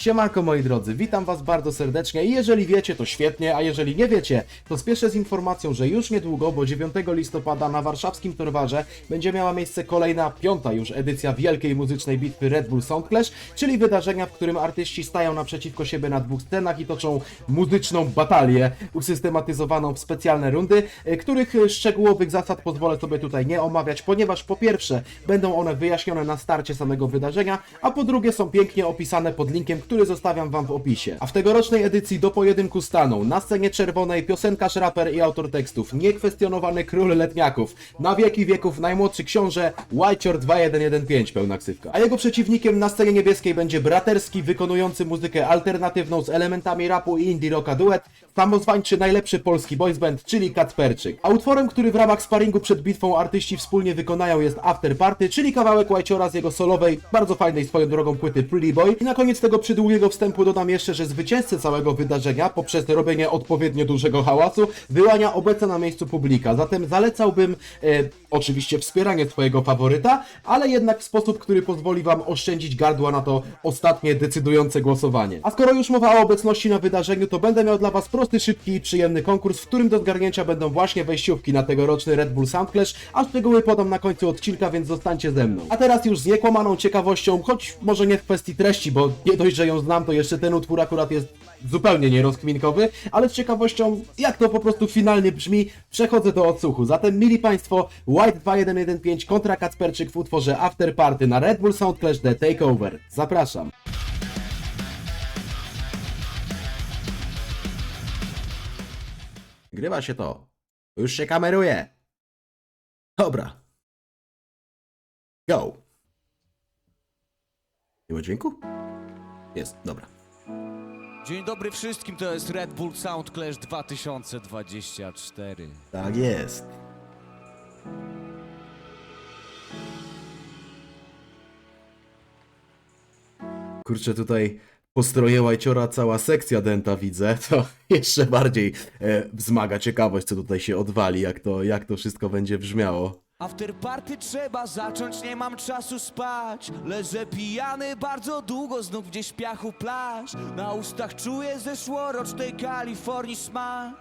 Siemanko moi drodzy, witam was bardzo serdecznie. I jeżeli wiecie to świetnie, a jeżeli nie wiecie to spieszę z informacją, że już niedługo, bo 9 listopada na warszawskim Torwarze będzie miała miejsce kolejna, piąta już edycja wielkiej muzycznej bitwy Red Bull Sound Clash, czyli wydarzenia, w którym artyści stają naprzeciwko siebie na dwóch scenach i toczą muzyczną batalię usystematyzowaną w specjalne rundy, e, których e, szczegółowych zasad pozwolę sobie tutaj nie omawiać, ponieważ po pierwsze będą one wyjaśnione na starcie samego wydarzenia, a po drugie są pięknie opisane pod linkiem, który zostawiam wam w opisie. A w tegorocznej edycji do pojedynku staną na scenie czerwonej piosenkarz, raper i autor tekstów, niekwestionowany król letniaków, na wieki wieków najmłodszy książę Whitechor 2115 pełna ksywka. A jego przeciwnikiem na scenie niebieskiej będzie braterski, wykonujący muzykę alternatywną z elementami rapu i indie rocka duet, samozwańczy najlepszy polski boys band, czyli Kacperczyk. A utworem, który w ramach sparingu przed bitwą artyści wspólnie wykonają jest After Party, czyli kawałek Whitechora z jego solowej, bardzo fajnej swoją drogą płyty Pretty Boy. I na koniec tego przydługiego wstępu dodam jeszcze, że zwycięzcę całego wydarzenia, poprzez robienie odpowiednio dużego hałasu, wyłania obecna na miejscu publika. Zatem zalecałbym e, oczywiście wspieranie twojego faworyta, ale jednak w sposób, który pozwoli wam oszczędzić gardła na to ostatnie decydujące głosowanie. A skoro już mowa o obecności na wydarzeniu, to będę miał dla was prosty, szybki i przyjemny konkurs, w którym do zgarnięcia będą właśnie wejściówki na tegoroczny Red Bull Sound Clash, a szczegóły podam na końcu odcinka, więc zostańcie ze mną. A teraz już z niekłamaną ciekawością, choć może nie w kwestii treści, bo nie dość, że ją znam, to jeszcze ten utwór akurat jest zupełnie nierozkminkowy, ale z ciekawością, jak to po prostu finalnie brzmi, przechodzę do odsłuchu. Zatem, mili Państwo, White 2115 kontra Kacperczyk w utworze After Party na Red Bull Sound Clash The Takeover. Zapraszam. Grywa się to. Już się kameruje. Dobra. Go. Nie ma dźwięku? Jest, dobra. Dzień dobry wszystkim, to jest Red Bull Sound Clash 2024. Tak jest. Kurczę, tutaj postroje Łajciora cała sekcja denta widzę, to jeszcze bardziej e, wzmaga ciekawość, co tutaj się odwali, jak to, jak to wszystko będzie brzmiało. After party trzeba zacząć, nie mam czasu spać. Leżę pijany bardzo długo, znów gdzieś piachu plaż. Na ustach czuję zeszłorocznej Kalifornii smak.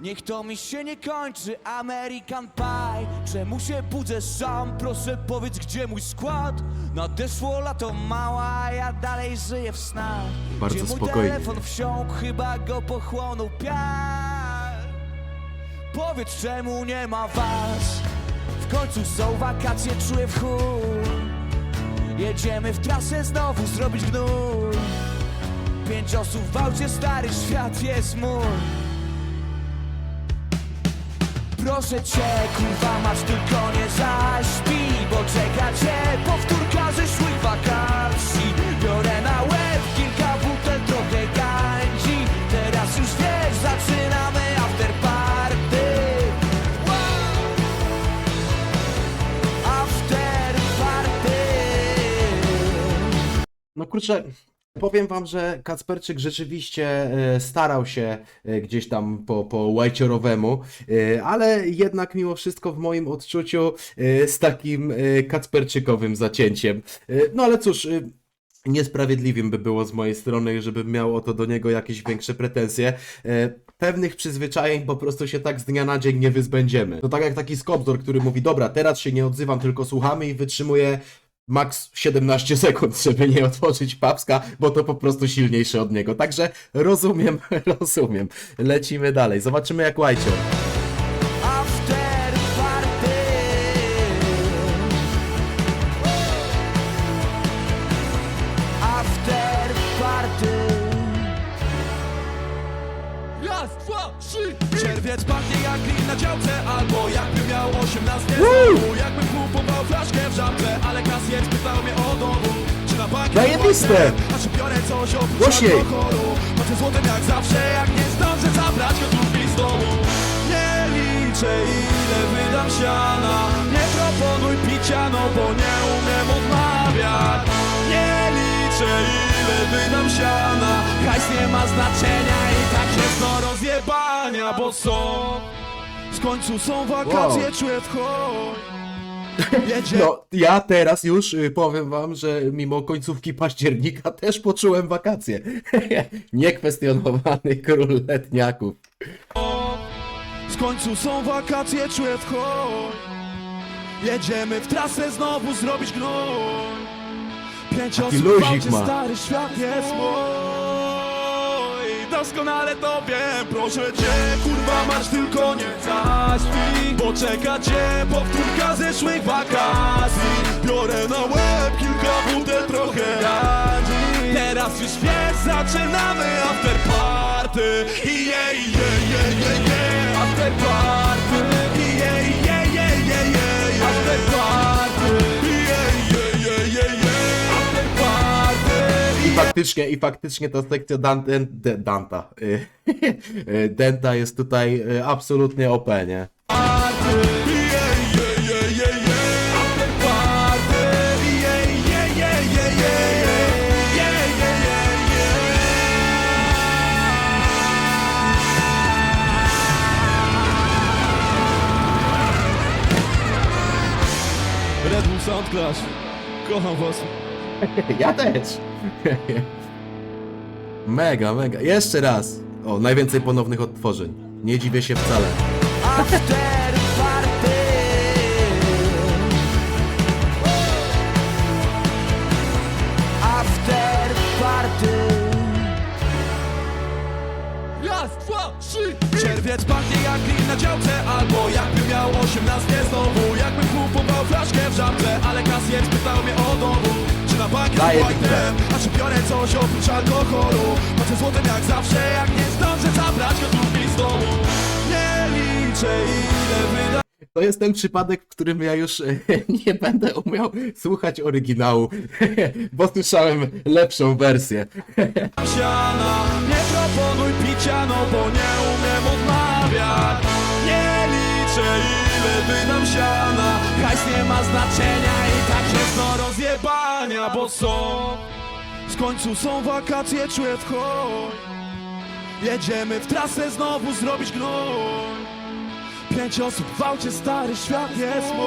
Niech to mi się nie kończy, American Pie. Czemu się budzę sam? Proszę powiedz, gdzie mój skład? Nadeszło lato mała, a ja dalej żyję w snach. Bardzo gdzie mój spokojnie. telefon wsiąkł, chyba go pochłonął piach. Powiedz czemu nie ma was W końcu są wakacje, czuję w chuj. Jedziemy w trasę znowu zrobić gnój. Pięć osób w aucie, stary świat jest mój. Proszę cię, kurwa, masz tylko nie zaśpij Bo czeka cię powtórka zeszłych wakacji. Biorę na łeb kilka butel, trochę gańdzi Teraz już wiesz, zaczynamy kurczę, powiem wam, że Kacperczyk rzeczywiście e, starał się e, gdzieś tam po, po łajciorowemu, e, ale jednak mimo wszystko w moim odczuciu z takim Kacperczykowym zacięciem. No ale cóż... Niesprawiedliwym by było z mojej strony, żebym miał o to do niego jakieś większe pretensje. Pewnych przyzwyczajeń po prostu się tak z dnia na dzień nie wyzbędziemy. To tak jak taki skopdor, który mówi, dobra, teraz się nie odzywam, tylko słuchamy i wytrzymuje max 17 sekund, żeby nie otworzyć papska, bo to po prostu silniejsze od niego. Także rozumiem, rozumiem. Lecimy dalej. Zobaczymy jak Łajcio. After party After party Raz, dwa, trzy Czerwiec pachnie jak grill na działce Albo jakby miał 18 Woo! znowu. Jakbym kupował flaszkę w żabce Ale kasjer spytał mnie o dowód. Czy na bank Zajebiste! A czy biorę coś oprócz Głośniej! alkoholu Płacę złotem jak zawsze Jak nie zdążę zabrać gotówki z domu. Nie liczę ile wydam siana. Nie proponuj picia No bo nie umiem odmawiać. Nie liczę ile wydam siana. Hajs nie ma znaczenia i tak jest do rozjebania Bo są W końcu są wakacje, Wow. czuję w chuj Jedziemy No, ja teraz już y, powiem wam, że mimo końcówki października też poczułem wakacje. Niekwestionowany król letniaków. W końcu są wakacje, czuję w Jedziemy w trasę znowu zrobić gnój Pięć Taki osób w luzik aucie, ma. stary świat jest mój Doskonale to wiem, proszę cię Kurwa masz tylko nie zaśpij Bo czeka cię powtórka zeszłych wakacji. Biorę na łeb kilka butel trochę radzi Teraz już wiesz, zaczynamy after party. I je, je, je, je, je After party. I je, je, je, je, je, je After party faktycznie, i faktycznie ta sekcja Dan, Dan, Dan- Danta. Denta jest tutaj y, absolutnie OP, nie? Red Bull Kocham was Ja też. Mega, mega. Jeszcze raz. O, najwięcej ponownych odtworzeń. Nie dziwię się wcale. Coś oprócz alkoholu. Płacę złotem jak zawsze Jak nie zdążę zabrać gotówki z domu. Nie liczę ile wydam To jest ten przypadek, w którym ja już e, nie będę umiał słuchać oryginału, bo słyszałem lepszą wersję. siana Nie proponuj picia, no bo nie umiem odmawiać. Nie liczę ile wydam siana. Hajs nie ma znaczenia i tak jest do rozjebania Bo są, w końcu są wakacje, czuję w Jedziemy w trasę znowu zrobić gnój Pięć osób w aucie, stary świat jest mój.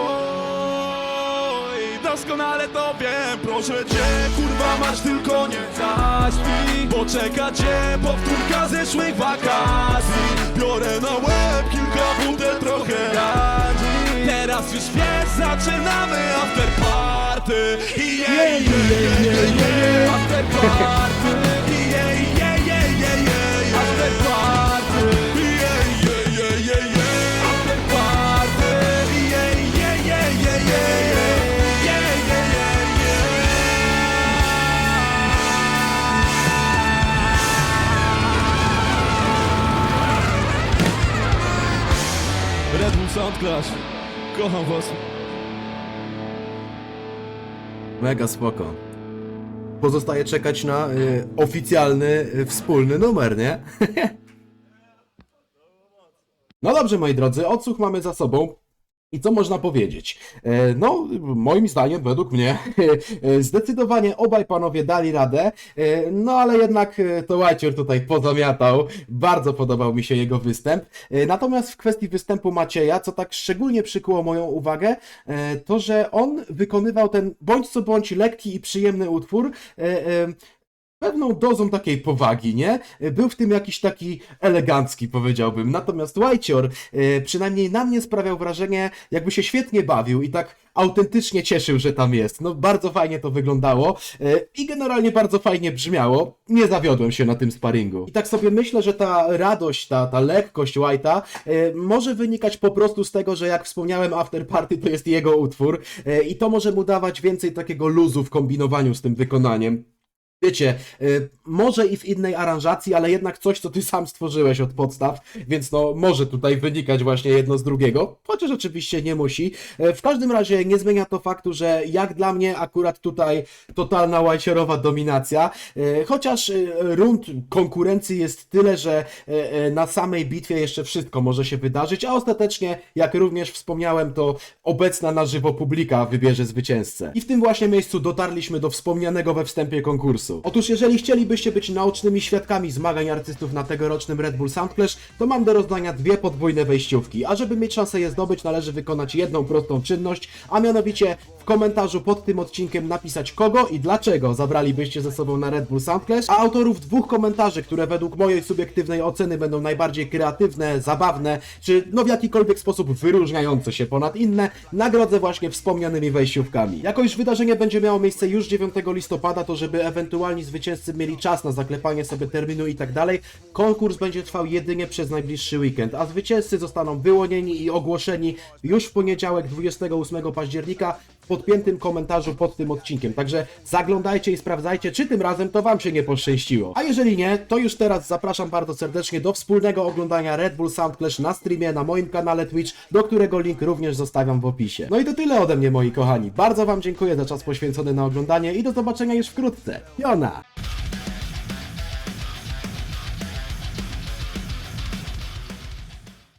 Doskonale to wiem, proszę cię Kurwa masz tylko nie zaśpij. Bo czeka cię powtórka zeszłych wakacji. Biorę na łeb kilka butel trochę radzi. Teraz już wiesz, zaczynamy after party I je, je, je, je, je, je After party I je, je, je, je, je, je After party I je, je, je, je, je After party I je, je, je, je, je, je Je, je, je, je Red Bull Sound Clash Kocham was Mega spoko. Pozostaje czekać na y, oficjalny, y, wspólny numer, nie? no dobrze, moi drodzy, odsłuch mamy za sobą. I co można powiedzieć? E, No, moim zdaniem, według mnie, zdecydowanie obaj panowie dali radę, e, no ale jednak e, to Łajcior tutaj pozamiatał. Bardzo podobał mi się jego występ. Natomiast w kwestii występu Macieja, co tak szczególnie przykuło moją uwagę, to że on wykonywał ten bądź co bądź lekki i przyjemny utwór. Pewną dozą takiej powagi, nie? Był w tym jakiś taki elegancki, powiedziałbym. Natomiast Łajcior e, przynajmniej na mnie sprawiał wrażenie, jakby się świetnie bawił i tak autentycznie cieszył, że tam jest. No bardzo fajnie to wyglądało e, i generalnie bardzo fajnie brzmiało. Nie zawiodłem się na tym sparingu. I tak sobie myślę, że ta radość, ta, ta lekkość White'a e, może wynikać po prostu z tego, że jak wspomniałem, After Party to jest jego utwór i to może mu dawać więcej takiego luzu w kombinowaniu z tym wykonaniem. Wiecie, y, może i w innej aranżacji, ale jednak coś, co ty sam stworzyłeś od podstaw, więc no może tutaj wynikać właśnie jedno z drugiego, chociaż oczywiście nie musi. E, W każdym razie nie zmienia to faktu, że jak dla mnie akurat tutaj totalna łajcierowa dominacja, E, chociaż rund konkurencji jest tyle, że na samej bitwie jeszcze wszystko może się wydarzyć, a ostatecznie, jak również wspomniałem, to obecna na żywo publika wybierze zwycięzcę. I w tym właśnie miejscu dotarliśmy do wspomnianego we wstępie konkursu. Otóż jeżeli chcielibyście być naocznymi świadkami zmagań artystów na tegorocznym Red Bull Sound Clash, to mam do rozdania dwie podwójne wejściówki, a żeby mieć szansę je zdobyć, należy wykonać jedną prostą czynność, a mianowicie komentarzu pod tym odcinkiem napisać kogo i dlaczego zabralibyście ze sobą na Red Bull Sound Clash, a autorów dwóch komentarzy, które według mojej subiektywnej oceny będą najbardziej kreatywne, zabawne, czy no w jakikolwiek sposób wyróżniające się ponad inne, nagrodzę właśnie wspomnianymi wejściówkami. Jako iż wydarzenie będzie miało miejsce już 9 listopada, to żeby ewentualni zwycięzcy mieli czas na zaklepanie sobie terminu i tak dalej, konkurs będzie trwał jedynie przez najbliższy weekend, a zwycięzcy zostaną wyłonieni i ogłoszeni już w poniedziałek 28 października podpiętym komentarzu pod tym odcinkiem. Także zaglądajcie i sprawdzajcie, czy tym razem to Wam się nie poszczęściło. A jeżeli nie, to już teraz zapraszam bardzo serdecznie do wspólnego oglądania Red Bull Sound Clash na streamie na moim kanale Twitch, do którego link również zostawiam w opisie. No i to tyle ode mnie, moi kochani. Bardzo Wam dziękuję za czas poświęcony na oglądanie i do zobaczenia już wkrótce. Jona!